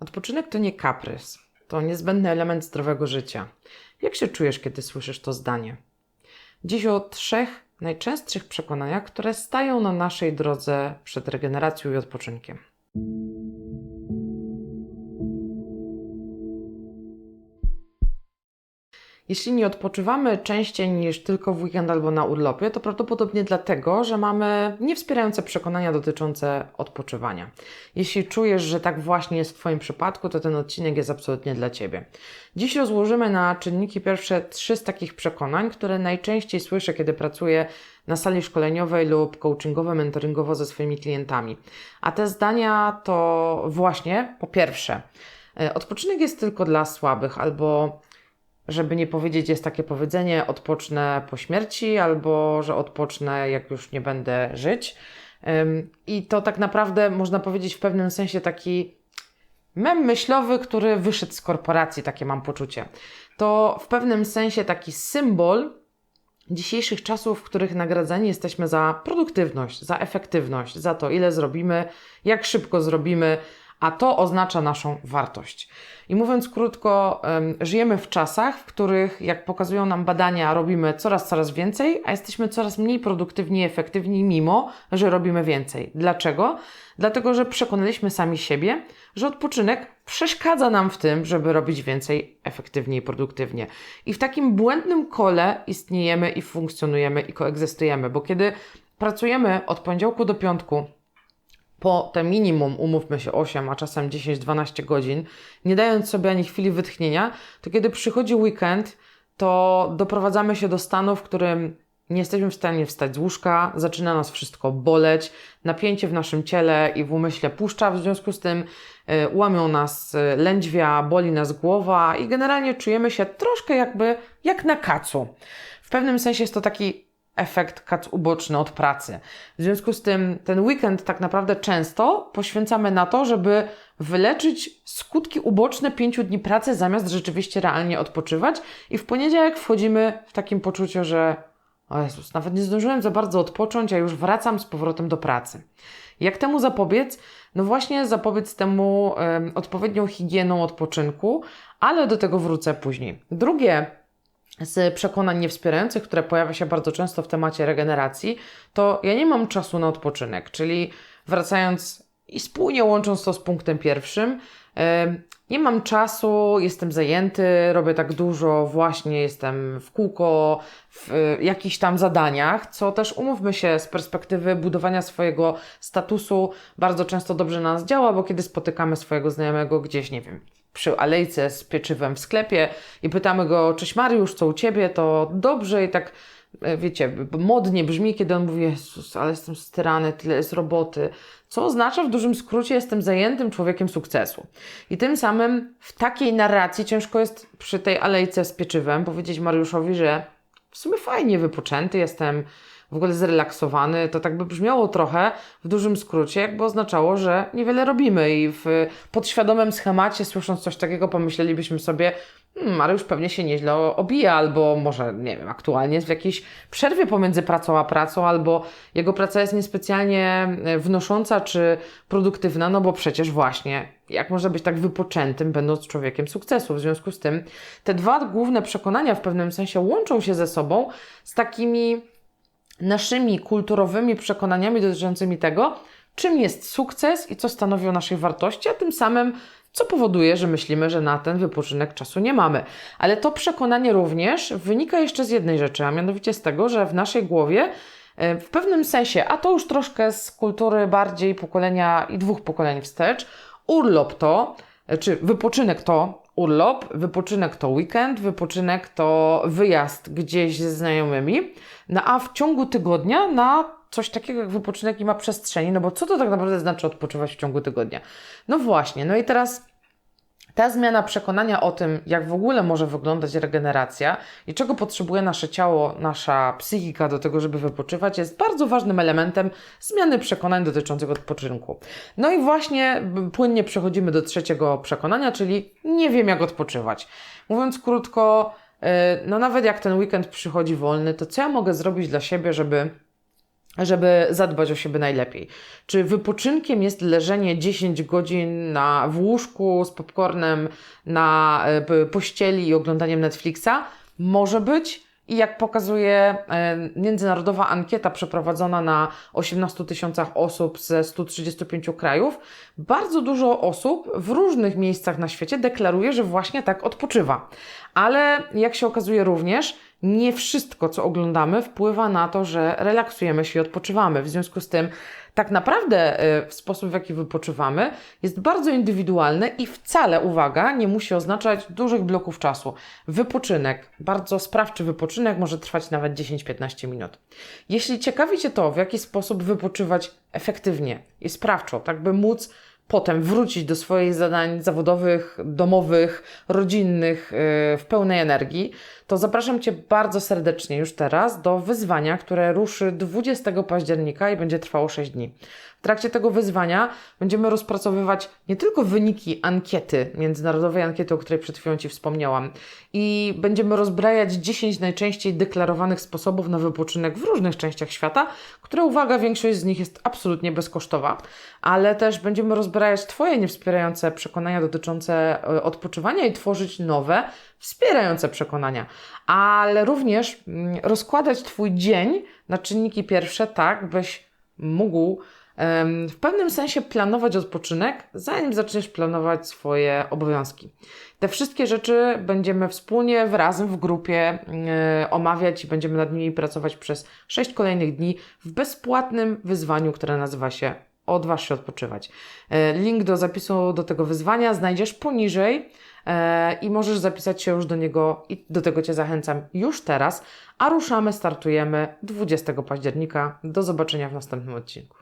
Odpoczynek to nie kaprys, to niezbędny element zdrowego życia. Jak się czujesz, kiedy słyszysz to zdanie? Dziś o trzech najczęstszych przekonaniach, które stają na naszej drodze przed regeneracją i odpoczynkiem. Jeśli nie odpoczywamy częściej niż tylko w weekend albo na urlopie, to prawdopodobnie dlatego, że mamy niewspierające przekonania dotyczące odpoczywania. Jeśli czujesz, że tak właśnie jest w Twoim przypadku, to ten odcinek jest absolutnie dla Ciebie. Dziś rozłożymy na czynniki pierwsze trzy z takich przekonań, które najczęściej słyszę, kiedy pracuję na sali szkoleniowej lub coachingowo, mentoringowo ze swoimi klientami. A te zdania to właśnie, po pierwsze, e, odpoczynek jest tylko dla słabych albo żeby nie powiedzieć, jest takie powiedzenie: odpocznę po śmierci, albo że odpocznę, jak już nie będę żyć. I to tak naprawdę można powiedzieć w pewnym sensie taki mem myślowy, który wyszedł z korporacji, takie mam poczucie. To w pewnym sensie taki symbol dzisiejszych czasów, w których nagradzani jesteśmy za produktywność, za efektywność, za to, ile zrobimy, jak szybko zrobimy, a to oznacza naszą wartość. I mówiąc krótko, żyjemy w czasach, w których, jak pokazują nam badania, robimy coraz, coraz więcej, a jesteśmy coraz mniej produktywni i efektywni, mimo że robimy więcej. Dlaczego? Dlatego, że przekonaliśmy sami siebie, że odpoczynek przeszkadza nam w tym, żeby robić więcej efektywnie i produktywnie. I w takim błędnym kole istniejemy i funkcjonujemy i koegzystujemy, bo kiedy pracujemy od poniedziałku do piątku, po te minimum, umówmy się, 8, a czasem 10-12 godzin, nie dając sobie ani chwili wytchnienia, to kiedy przychodzi weekend, to doprowadzamy się do stanu, w którym nie jesteśmy w stanie wstać z łóżka, zaczyna nas wszystko boleć, napięcie w naszym ciele i w umyśle puszcza, w związku z tym y, łamią nas y, lędźwia, boli nas głowa i generalnie czujemy się troszkę jakby jak na kacu. W pewnym sensie jest to taki efekt kac uboczny od pracy. W związku z tym ten weekend tak naprawdę często poświęcamy na to, żeby wyleczyć skutki uboczne pięciu dni pracy, zamiast rzeczywiście realnie odpoczywać. I w poniedziałek wchodzimy w takim poczuciu, że o Jezus, nawet nie zdążyłem za bardzo odpocząć, a już wracam z powrotem do pracy. Jak temu zapobiec? No właśnie zapobiec temu y, odpowiednią higieną odpoczynku, ale do tego wrócę później. Drugie z przekonań niewspierających, które pojawia się bardzo często w temacie regeneracji, to ja nie mam czasu na odpoczynek, czyli wracając i spójnie łącząc to z punktem pierwszym, nie mam czasu, jestem zajęty, robię tak dużo, właśnie jestem w kółko, w jakichś tam zadaniach, co też umówmy się z perspektywy budowania swojego statusu bardzo często dobrze na nas działa, bo kiedy spotykamy swojego znajomego gdzieś, nie wiem, przy alejce z pieczywem w sklepie i pytamy go, cześć Mariusz, co u Ciebie, to dobrze i tak, e, wiecie, modnie brzmi, kiedy on mówi, Jezus, ale jestem styrany, tyle jest roboty, co oznacza w dużym skrócie, jestem zajętym człowiekiem sukcesu. I tym samym w takiej narracji ciężko jest przy tej alejce z pieczywem powiedzieć Mariuszowi, że w sumie fajnie wypoczęty jestem, w ogóle zrelaksowany, to tak by brzmiało trochę w dużym skrócie, jakby oznaczało, że niewiele robimy i w podświadomym schemacie, słysząc coś takiego, pomyślelibyśmy sobie, hmm, już pewnie się nieźle obija, albo może, nie wiem, aktualnie jest w jakiejś przerwie pomiędzy pracą a pracą, albo jego praca jest niespecjalnie e, wnosząca czy produktywna, no bo przecież właśnie, jak można być tak wypoczętym, będąc człowiekiem sukcesu? W związku z tym te dwa główne przekonania w pewnym sensie łączą się ze sobą z takimi naszymi kulturowymi przekonaniami dotyczącymi tego, czym jest sukces i co stanowi o naszej wartości, a tym samym co powoduje, że myślimy, że na ten wypoczynek czasu nie mamy. Ale to przekonanie również wynika jeszcze z jednej rzeczy, a mianowicie z tego, że w naszej głowie e, w pewnym sensie, a to już troszkę z kultury bardziej pokolenia i dwóch pokoleń wstecz, urlop to, e, czy wypoczynek to urlop, wypoczynek to weekend, wypoczynek to wyjazd gdzieś ze znajomymi, no a w ciągu tygodnia na coś takiego jak wypoczynek nie ma przestrzeni, no bo co to tak naprawdę znaczy odpoczywać w ciągu tygodnia? No właśnie, no i teraz ta zmiana przekonania o tym, jak w ogóle może wyglądać regeneracja i czego potrzebuje nasze ciało, nasza psychika do tego, żeby wypoczywać, jest bardzo ważnym elementem zmiany przekonań dotyczących odpoczynku. No i właśnie płynnie przechodzimy do trzeciego przekonania, czyli nie wiem, jak odpoczywać. Mówiąc krótko, y, no nawet jak ten weekend przychodzi wolny, to co ja mogę zrobić dla siebie, żeby żeby zadbać o siebie najlepiej. Czy wypoczynkiem jest leżenie 10 godzin na, w łóżku z popcornem na e, pościeli i oglądaniem Netflixa? Może być. I jak pokazuje międzynarodowa ankieta przeprowadzona na 18 tysiącach osób ze 135 krajów, bardzo dużo osób w różnych miejscach na świecie deklaruje, że właśnie tak odpoczywa. Ale jak się okazuje również, nie wszystko, co oglądamy, wpływa na to, że relaksujemy się i odpoczywamy. W związku z tym, tak naprawdę y, sposób, w jaki wypoczywamy, jest bardzo indywidualny i wcale, uwaga, nie musi oznaczać dużych bloków czasu. Wypoczynek, bardzo sprawczy wypoczynek może trwać nawet 10-15 minut. Jeśli ciekawi Cię to, w jaki sposób wypoczywać efektywnie i sprawczo, tak by móc potem wrócić do swoich zadań zawodowych, domowych, rodzinnych yy, w pełnej energii, to zapraszam Cię bardzo serdecznie już teraz do wyzwania, które ruszy 20 października i będzie trwało 6 dni. W trakcie tego wyzwania będziemy rozpracowywać nie tylko wyniki ankiety, międzynarodowej ankiety, o której przed chwilą Ci wspomniałam, i będziemy rozbrajać 10 najczęściej deklarowanych sposobów na wypoczynek w różnych częściach świata, które, uwaga, większość z nich jest absolutnie bezkosztowa, ale też będziemy rozbrajać Twoje niewspierające przekonania dotyczące e, odpoczywania i tworzyć nowe, wspierające przekonania, ale również mm, rozkładać Twój dzień na czynniki pierwsze tak, byś mógł w pewnym sensie planować odpoczynek, zanim zaczniesz planować swoje obowiązki. Te wszystkie rzeczy będziemy wspólnie, razem w grupie e, omawiać i będziemy nad nimi pracować przez 6 kolejnych dni w bezpłatnym wyzwaniu, które nazywa się Odważ się odpoczywać. E, Link do zapisu do tego wyzwania znajdziesz poniżej e, i możesz zapisać się już do niego i do tego Cię zachęcam już teraz, a ruszamy, startujemy 20 października. Do zobaczenia w następnym odcinku.